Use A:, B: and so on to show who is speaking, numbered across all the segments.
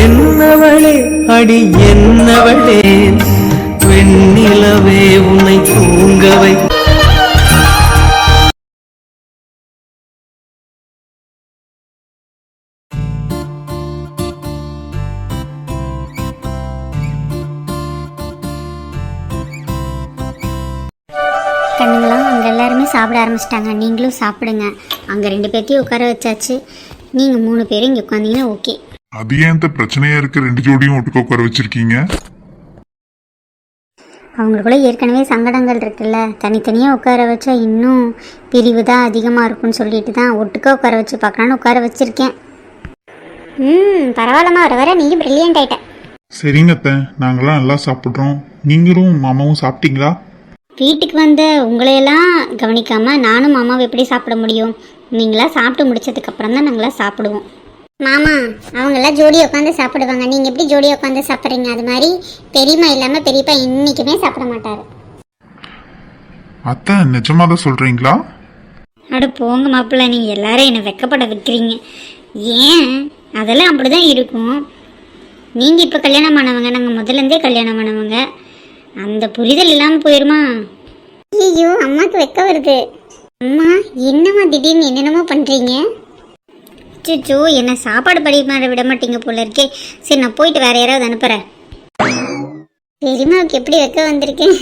A: என்னவளே அடி என்னவளே வெண்ணிலவே உன்னை தூங்கவை
B: கண்ணுங்களா அங்கே எல்லாருமே சாப்பிட ஆரம்பிச்சிட்டாங்க. நீங்களும் சாப்பிடுங்க. அங்கே ரெண்டு பேர்த்தையும் உட்கார வச்சாச்சு. நீங்கள் மூணு பேரும் இங்கே உட்காந்தீங்கன்னா ஓகே.
C: அது ஏன் இந்த பிரச்சனையா இருக்கு? ரெண்டு ஜோடியும் ஒட்டுக்க உட்கார வச்சிருக்கீங்க.
B: அவங்களுக்குள்ள ஏற்கனவே சங்கடங்கள் இருக்குல்ல. தனித்தனியாக உட்கார வச்சா இன்னும் பிரிவு தான் அதிகமாக இருக்கும்னு சொல்லிட்டு தான் ஒட்டுக்க உட்கார வச்சு பார்க்கலான்னு உட்கார வச்சிருக்கேன். ம் பரவாயில்லம்மா வர வர நீங்கள் ப்ரில்லியன்ட் ஆயிட்ட.
C: சரிங்க அத்தை. நாங்களாம் நல்லா சாப்பிட்றோம். நீங்களும் மாமாவும் சாப்பிட்டீங்களா?
B: வீட்டுக்கு வந்த உங்களையெல்லாம் கவனிக்காமல் நானும் மாமாவை எப்படி சாப்பிட முடியும்? நீங்களா சாப்பிட்டு முடிச்சதுக்கப்புறம் தான் நாங்களாம் சாப்பிடுவோம். மாமா அவங்கெல்லாம் ஜோடி உட்காந்து சாப்பிடுவாங்க. நீங்கள் எப்படி ஜோடி உட்காந்து சாப்பிட்றீங்க? அது மாதிரி பெரியம்மா இல்லாமல் பெரியப்பா இன்னைக்குமே சாப்பிட மாட்டாரு.
C: அத்தை நிஜமா தான் சொல்றீங்களா?
B: அட போங்க மாப்பிள்ள நீங்கள் எல்லாரும் என்னை வெக்கப்பட வைக்கிறீங்க ஏன்? அதெல்லாம் அப்படி தான் இருக்கும். நீங்கள் இப்போ கல்யாணம் ஆனவங்க நாங்கள் முதல்லேருந்தே கல்யாணம் ஆனவங்க. அந்த புரிதல் இல்லாமல் போயிருமா? ஐயோ அம்மாவுக்கு வெக்க வருது. அம்மா என்னம்மா திடீர்னு என்னென்னமோ பண்ணுறீங்க சுச்சோ என்னை சாப்பாடு பரிமாற விட மாட்டீங்க போல இருக்கே. சரி நான் போயிட்டு வேற யாராவது அனுப்புகிறேன் பெரியம்மாவுக்கு எப்படி வெக்க வந்திருக்கேன்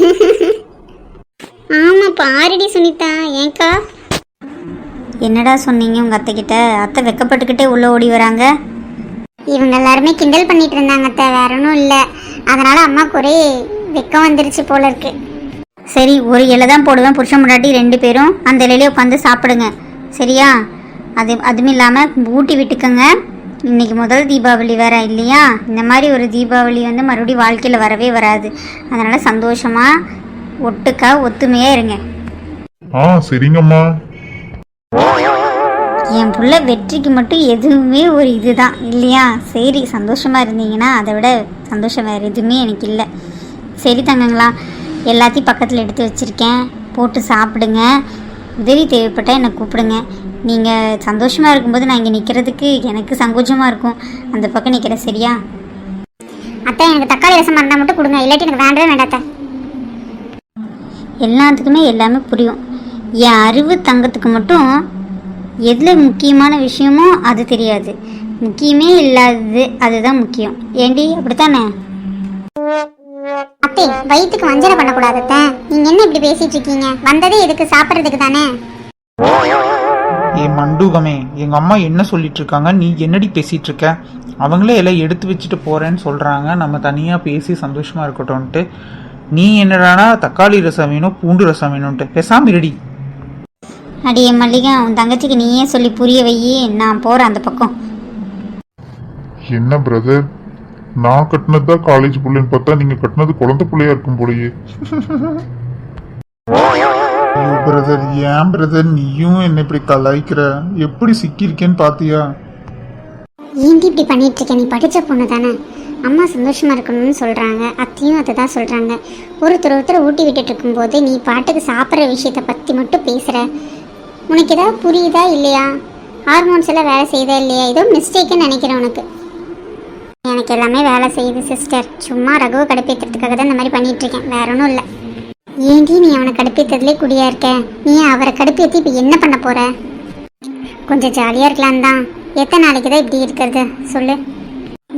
B: ஆமாப்பா ஆரடி சுனிதா. ஏன்க்கா? என்னடா சொன்னீங்க உங்க அத்தை கிட்ட அத்தை வெக்கப்பட்டுக்கிட்டே உள்ள ஓடி வராங்க. இவங்க எல்லாருமே கிண்டல் பண்ணிட்டு இருந்தாங்க அத்தை. வேற ஒன்றும் இல்லை. அதனால அம்மாக்கு ஒரே வெக்கம் வந்துருச்சு போல இருக்கு. சரி ஒரு இலை தான் போடுவேன். புருஷன் முன்னாடி ரெண்டு பேரும் அந்த இலையிலே உட்காந்து சாப்பிடுங்க. சரியா? அது அதுவும் இல்லாமல் ஊட்டி விட்டுக்கோங்க. இன்னைக்கு முதல் தீபாவளி வேற இல்லையா? இந்த மாதிரி ஒரு தீபாவளி வந்து மறுபடியும் வாழ்க்கையில் வரவே வராது. அதனால சந்தோஷமா ஒட்டுக்கா ஒத்துமையா இருங்க.
C: ஆ சரிங்கம்மா.
B: என் புள்ள வெற்றிக்கு மட்டும் எதுவுமே ஒரு இதுதான் இல்லையா? சரி சந்தோஷமா இருந்தீங்கன்னா அதை விட சந்தோஷம் வேறு எதுவுமே எனக்கு இல்லை. சரி தங்கங்களா எல்லாத்தையும் பக்கத்தில் எடுத்து வச்சுருக்கேன். போட்டு சாப்பிடுங்க. உதவி தேவைப்பட்டால் என்னை கூப்பிடுங்க. நீங்கள் சந்தோஷமாக இருக்கும்போது நான் இங்கே நிற்கிறதுக்கு எனக்கு சங்கோஜமாக இருக்கும். அந்த பக்கம் நிற்கிறேன் சரியா? அத்தை எனக்கு தக்காளி ரசம் இருந்தால் மட்டும் கொடுங்க. இல்லாட்டி எனக்கு வேண்டவே வேண்டாத்த எல்லாத்துக்குமே எல்லாமே புரியும். என் அறிவு தங்கத்துக்கு மட்டும் எதில் முக்கியமான விஷயமோ அது தெரியாது. முக்கியமே இல்லாதது அதுதான் முக்கியம். ஏண்டி அப்படித்தானே? அத்தை வயிற்றுக்கு வஞ்சனை பண்ணக்கூடாது அத்தை நீங்க என்ன இப்படி பேசிட்டு இருக்கீங்க? வந்ததே எதுக்கு? சாப்பிட்றதுக்கு தானே?
D: ஏ மண்டூகமே எங்க அம்மா என்ன சொல்லிட்டு இருக்காங்க? நீ என்னடி பேசிட்டு இருக்க? அவங்களே எல்லாம் எடுத்து வச்சுட்டு போறேன்னு சொல்றாங்க. நம்ம தனியா பேசி சந்தோஷமா இருக்கட்டும்ன்ட்டு. நீ என்னடானா தக்காளி ரசம் வேணும் பூண்டு ரசம் வேணும்ன்ட்டு. பேசாம இருடி.
B: அடியே மல்லிகா உன் தங்கச்சிக்கு நீயே சொல்லி புரிய வையி. நான் போகிறேன் அந்த பக்கம்.
C: என்ன பிரதர் நான் கட்டினது தான் காலேஜ் புள்ளைன்னு பார்த்தா நீங்க கட்டினது குழந்தை புள்ளையா இருக்கும் போலயே.
D: பிரதர் ஏன் பிரதர் நீயும் என்ன இப்படி கலாய்க்கிற? எப்படி சிக்கியிருக்கேன்னு பாத்தியா?
B: ஏன்டி இப்படி பண்ணிட்டு இருக்க நீ படித்த பொண்ணு தானே. அம்மா சந்தோஷமா இருக்கணும்னு சொல்றாங்க. அத்தையும் அதை தான் சொல்றாங்க. ஒருத்தர் ஒருத்தர் ஊட்டி விட்டுட்டு இருக்கும்போது நீ பாட்டுக்கு சாப்பிட்ற விஷயத்த பத்தி மட்டும் பேசுற. உனக்கு ஏதாவது புரியுதா இல்லையா? ஹார்மோன்ஸ் எல்லாம் வேலை செய்யுதா இல்லையா? ஏதோ மிஸ்டேக்குன்னு நினைக்கிறேன் உனக்கு. எனக்கு எல்லாமே வேலை செய்யுது சிஸ்டர் சும்மா ரகுவை கடுப்பேற்றுறதுக்காக தான் இந்த மாதிரி பண்ணிட்டு இருக்கேன் வேற ஒன்றும் இல்லை. ஏன்டி நீ அவனை கடுப்பேற்றதுலே குடியா இருக்க? நீ அவரை கடுப்பேற்றி இப்போ என்ன பண்ண போற? கொஞ்சம் ஜாலியாக இருக்கலாம் தான். எத்தனை நாளைக்கு தான் இப்படி இருக்கிறது? சொல்லு.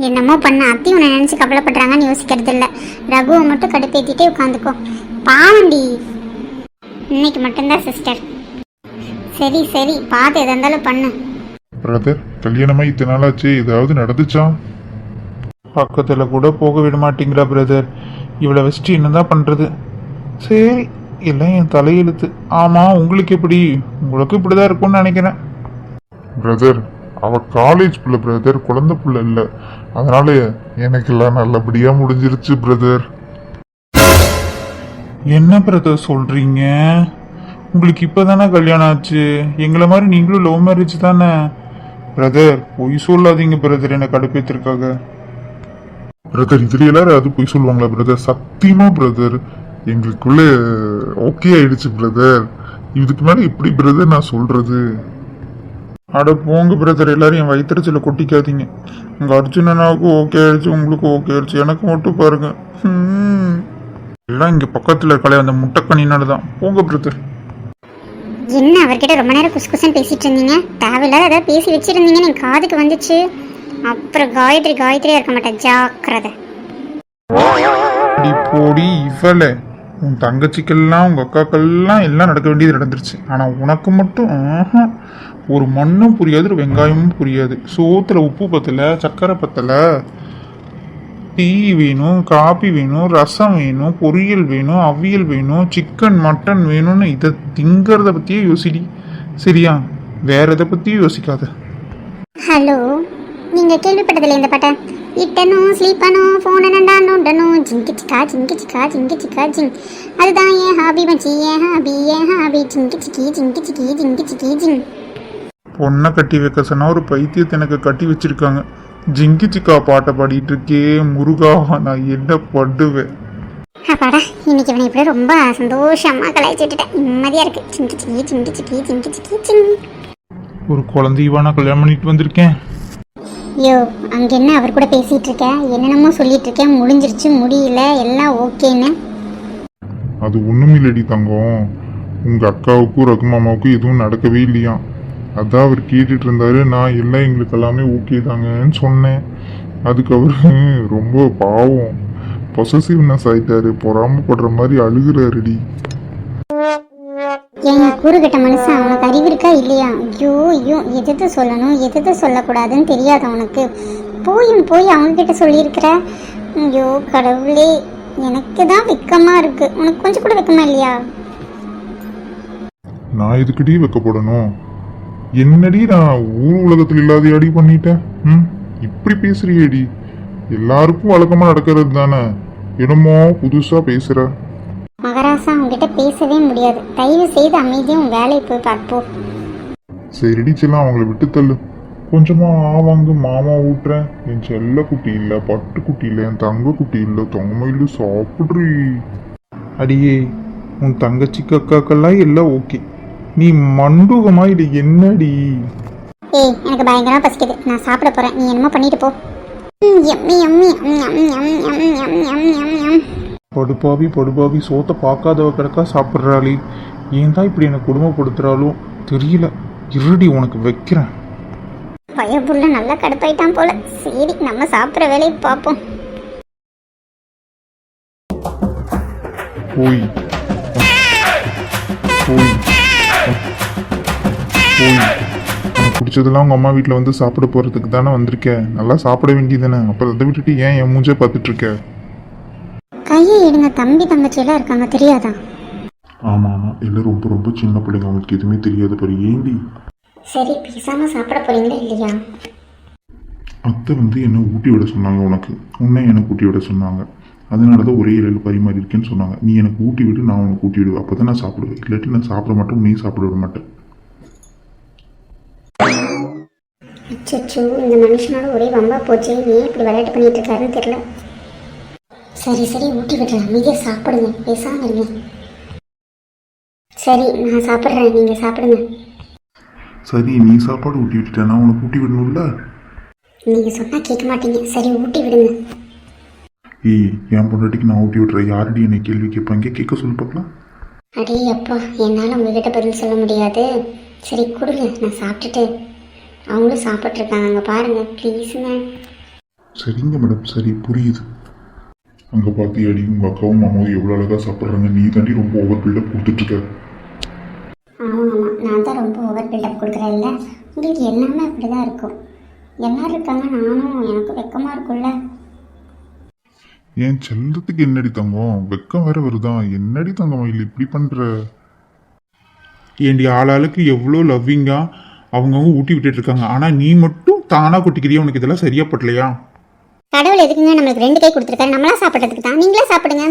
B: என்னமோ பண்ண. அத்தி உன்னை நினச்சி கவலைப்படுறாங்கன்னு யோசிக்கிறது இல்லை. ரகுவை மட்டும் கடுப்பேற்றிட்டே உட்காந்துக்கோ. பாவண்டி இன்னைக்கு மட்டும்தான் சிஸ்டர் சரி சரி. பார்த்து எதா இருந்தாலும் பண்ணு.
C: பிரதர் கல்யாணமாக இத்தனை நாளாச்சு? ஏதாவது நடந்துச்சா?
D: பக்கத்துல கூட போக விட மாட்டீங்களா பிரதர் இவளை வச்சுட்டு என்னதான் பண்றது? சரி எல்லாம் என் தலையெழுத்து. ஆமா உங்களுக்கு எப்படி? உங்களுக்கு இப்படிதான் இருக்கும்னு நினைக்கிறேன்.
C: பிரதர் அவ காலேஜ் புள்ள பிரதர் குழந்தை புள்ள இல்ல. அதனால எனக்கு எல்லாம் நல்லபடியா முடிஞ்சிருச்சு பிரதர்
D: என்ன பிரதர் சொல்றீங்க? உங்களுக்கு இப்பதானே கல்யாணம் ஆச்சு? எங்களை மாதிரி நீங்களும் லவ் மேரேஜ் தானே? பிரதர் பொய் சொல்லாதீங்க பிரதர் என்ன கடுப்பேத்திருக்காக.
C: பிரதர் இதுல எல்லாரும் அது போய் சொல்லுவாங்களா பிரதர் சத்தியமா பிரதர் எங்களுக்குள்ள ஓகே ஆயிடுச்சு பிரதர் இதுக்கு மேல எப்படி பிரதர் நான் சொல்றது?
D: அட போங்க பிரதர் எல்லாரும் என் வயிற்றுச்சில கொட்டிக்காதீங்க. உங்க அர்ஜுனனாவுக்கும் ஓகே ஆயிடுச்சு உங்களுக்கு ஓகே ஆயிடுச்சு. எனக்கு மட்டும் பாருங்க. எல்லாம் இங்க பக்கத்துல இருக்காளே அந்த முட்டைக்கணினால தான் போங்க பிரதர்
E: என்ன அவர்கிட்ட ரொம்ப நேரம் குசு குசுன்னு பேசிட்டு இருந்தீங்க? தேவையில்லாத ஏதாவது பேசி வச்சிருந்தீங்கன்னு என் காதுக்கு வந்துச்சு. அப்புறம் காயத்ரி காயத்ரியா இருக்க மாட்டேன். ஜாக்கிரதை.
D: அடி போடி இவளே. உன் தங்கச்சிக்கெல்லாம் உங்க அக்காக்கெல்லாம் எல்லாம் நடக்க வேண்டியது நடந்துருச்சு. ஆனா உனக்கு மட்டும் ஆஹா, ஒரு மண்ணும் புரியாது ஒரு வெங்காயமும் புரியாது. சோத்துல உப்பு பத்தல சக்கரை பத்தல. டீ வேணும் காபி வேணும் ரசம் வேணும் பொரியல் வேணும் அவியல் வேணும் சிக்கன் மட்டன் வேணும்னு இதை திங்கிறத பத்தியே யோசிடி. சரியா? வேற எதை பத்தியும் யோசிக்காத.
E: ஹலோ? நீங்க கேள்விப்பட்டதில்ல இந்த பாட்டை. இட்டனும் ஸ்லீப்பனும் ஃபோன் என்னண்டா நோண்டனும் ஜிங்கி சிக்கா ஜிங்கி சிக்கா ஜிங்கி சிக்கா ஜிங். அதுதான் என் ஹாபி மச்சி என் ஹாபி என் ஹாபி. ஜிங்கி சிக்கி ஜிங்கி சிக்கி ஜிங்கி சிக்கி ஜிங்.
D: பொண்ணை கட்டி வைக்க சொன்னா ஒரு பைத்தியத்தை எனக்கு கட்டி வச்சிருக்காங்க. ஜிங்கி சிக்கா பாட்டை பாடிட்டு இருக்கே முருகா நான் என்ன படுவேன்
E: அப்பாடா இன்னைக்கு இவனை இப்படி ரொம்ப சந்தோஷமா கலாய்ச்சிட்டுட்டேன் நிம்மதியா இருக்கு. ஜிங்கி சிக்கி ஜிங்கி சிக்கி ஜிங்கி சிக்கி ஜிங்.
D: ஒரு குழந்தையவா நான் கல்யாணம் பண்ணிட்டு வந்திருக்கேன்.
E: யோ அங்கே என்ன அவர் கூட பேசிகிட்டு இருக்கேன் என்னென்னமோ சொல்லிட்டு இருக்கேன் முடிஞ்சிருச்சு முடியல எல்லாம் ஓகேன்னு.
C: அது ஒண்ணுமில்லடி தங்கம். உங்கள் அக்காவுக்கும் ரகு மாமாவுக்கும் எதுவும் நடக்கவே இல்லையா? அதான் அவர் கேட்டுட்டு இருந்தாரு. நான் எல்லாம் எங்களுக்கு எல்லாமே ஓகே தாங்கன்னு சொன்னேன். அதுக்கு ரொம்ப பாவம். பொசசிவ்னஸ் ஆகிட்டாரு பொறாமப்படுற மாதிரி அழுகிறாருடி.
E: கூறுகட்ட மனுஷன் அவனுக்கு அறிவு இருக்கா இல்லையா? ஐயோ ஐயோ எது சொல்லணும் எது சொல்லக்கூடாதுன்னு தெரியாது அவனுக்கு. போயும் போய் அவங்கக்கிட்ட சொல்லியிருக்கிற. ஐயோ கடவுளே எனக்கு தான் வெக்கமாக இருக்கு. உனக்கு கொஞ்சம் கூட வெக்கமா இல்லையா?
C: நான் இதுக்கிட்டே வைக்கப்படணும்? என்னடி நான் ஊர் உலகத்தில் இல்லாத அடி பண்ணிட்டேன் ம்? இப்படி பேசுறியேடி. எல்லாருக்கும் வழக்கமாக நடக்கிறது தானே. என்னமோ புதுசாக பேசுற.
E: ஆசா உங்ககிட்ட பேசவே முடியாது. தயவு செய்து அமைதியாக உன் வேலையை போய் பார்ப்போம்
C: சரிடி செல்லாம் அவங்கள விட்டு தள்ளு. கொஞ்சமா ஆவாங்க மாமா ஊட்டுறேன் என் செல்ல குட்டி இல்லை பட்டு குட்டி இல்லை என் தங்க குட்டி இல்லை தொங்கமயிலு சாப்பிட்றி.
D: அடியே உன் தங்கச்சிக்கு அக்காக்கெல்லாம் எல்லாம் ஓகே. நீ மண்டுகமா இது என்னடி?
E: ஏய் எனக்கு பயங்கரமா பசிக்குது. நான் சாப்பிட போறேன். நீ என்னமோ பண்ணிட்டு போ.
D: படுபாவி படுபாவி சோத்தை பார்க்காதவ கிடக்கா சாப்பிட்றாளி. ஏன் தான் இப்படி என்னை கொடுமைப்படுத்துறாளோ? தெரியல. இருடி உனக்கு வைக்கிறேன்.
E: பயப்புள்ள நல்லா கடுப்பாயிட்டான் போல. சரி நம்ம சாப்பிட்ற வேலையை பார்ப்போம்.
C: போய். போய். போய். பிடிச்சதெல்லாம் உங்க அம்மா வீட்டில் வந்து சாப்பிட போறதுக்கு தானே வந்திருக்க. நல்லா சாப்பிட வேண்டியதானே அப்புறம் அதை விட்டுட்டு ஏன் என் மூஞ்சே பார்த்துட்டு
E: கையை எடுங்க தம்பி தங்கச்சி எல்லாம் இருக்காங்க தெரியாதா?
C: ஆமா ஆமா. எல்லாம் ரொம்ப ரொம்ப சின்ன பிள்ளைங்க. அவங்களுக்கு எதுவுமே தெரியாது பாரு. ஏண்டி?
E: சரி பேசாம சாப்பிட போறீங்களா இல்லையா?
C: அத்தை வந்து என்ன ஊட்டி விட சொன்னாங்க உனக்கு. உன்னை எனக்கு ஊட்டி விட சொன்னாங்க. அதனால தான் ஒரே இலையில் பரிமாறி இருக்கேன்னு சொன்னாங்க. நீ எனக்கு ஊட்டி விடு நான் உனக்கு ஊட்டி விடுவேன். அப்போ தான் நான் சாப்பிடுவேன். இல்லாட்டி நான் சாப்பிட மாட்டேன் நீ சாப்பிட விட மாட்டேன்.
E: அச்சோ இந்த மனுஷனோட ஒரே வம்பா போச்சு. ஏன் இப்படி விளையாட்டு பண்ணிட்டு இருக்காருன்னு தெரியல. சரி சரி ஊட்டி விடுறேன். அமைதியாக சாப்பிடுங்க. பேசாம இருங்க. சரி நான் சாப்பிட்றேன். நீங்க சாப்பிடுங்க.
C: சரி நீ சாப்பாடு ஊட்டி விட்டுட்டேன் நான் உனக்கு ஊட்டி விடணும்ல?
E: நீங்க சொன்னா கேட்க மாட்டீங்க. சரி ஊட்டி விடுங்க.
C: ஏய் என் பொண்டாட்டிக்கு நான் ஊட்டி விட்றேன். யாரடி என்னை கேள்வி கேட்பாங்க? கேட்க சொல்லி பார்க்கலாம்
E: அடே அப்பா என்னால் உங்ககிட்ட பதில் சொல்ல முடியாது. சரி கொடுங்க. நான் சாப்பிட்டுட்டு அவங்களும் சாப்பிட்ருக்காங்க பாருங்க. ப்ளீஸுங்க
C: சரிங்க மேடம் சரி புரியுது. அங்கே பார்த்தியாடி உங்கள் அக்காவும் மாமாவும் எவ்வளோ அழகாக சாப்பிட்றாங்க. நீ தாண்டி ரொம்ப ஓவர் பில்டப் கொடுத்துட்ருக்க.
E: ஆமாம் ஆமாம் நான் தான் ரொம்ப ஓவர் பில்டப் கொடுக்குறேன்ல உங்களுக்கு எல்லாமே அப்படி தான் இருக்கும். எல்லாரும் இருக்காங்க நானும் எனக்கு வெக்கமாக இருக்கும்ல?
C: என் செல்லத்துக்கு என்னடி தங்கம்? வெக்கம் வேற வருதான் என்னடி தங்கம் இல்லை இப்படி பண்ற?
D: ஏண்டி ஆளாளுக்கு எவ்வளோ லவ்விங்கா அவங்கவுங்க ஊட்டி விட்டுட்டு இருக்காங்க ஆனால் நீ மட்டும் தானாக கொட்டிக்கிறியா? உனக்கு இதெல்லாம் சரியா பட்டலையா?
E: கடவுள் எதுக்குங்க? நம்மளுக்கு ரெண்டு கை கொடுத்துருக்காரு. நம்மளா சாப்பிட்றதுக்கு தான். நீங்களே சாப்பிடுங்க.